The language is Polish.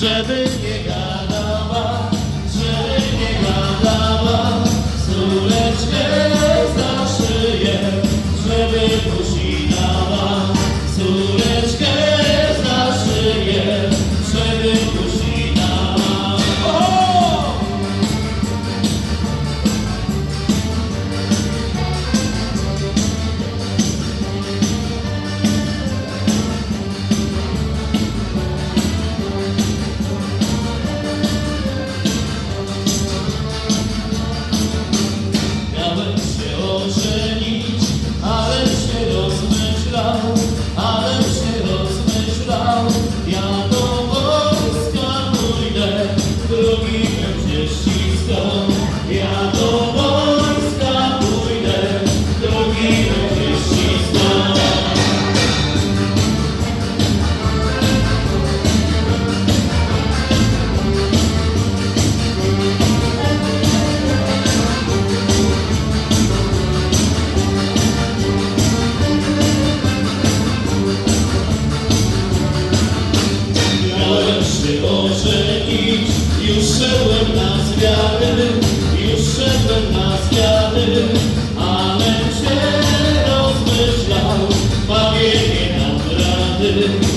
żeby nie gadała, szedłem na zwiady, już szedłem na zwiady, ale się rozmyślał, pamiętnie nam rady.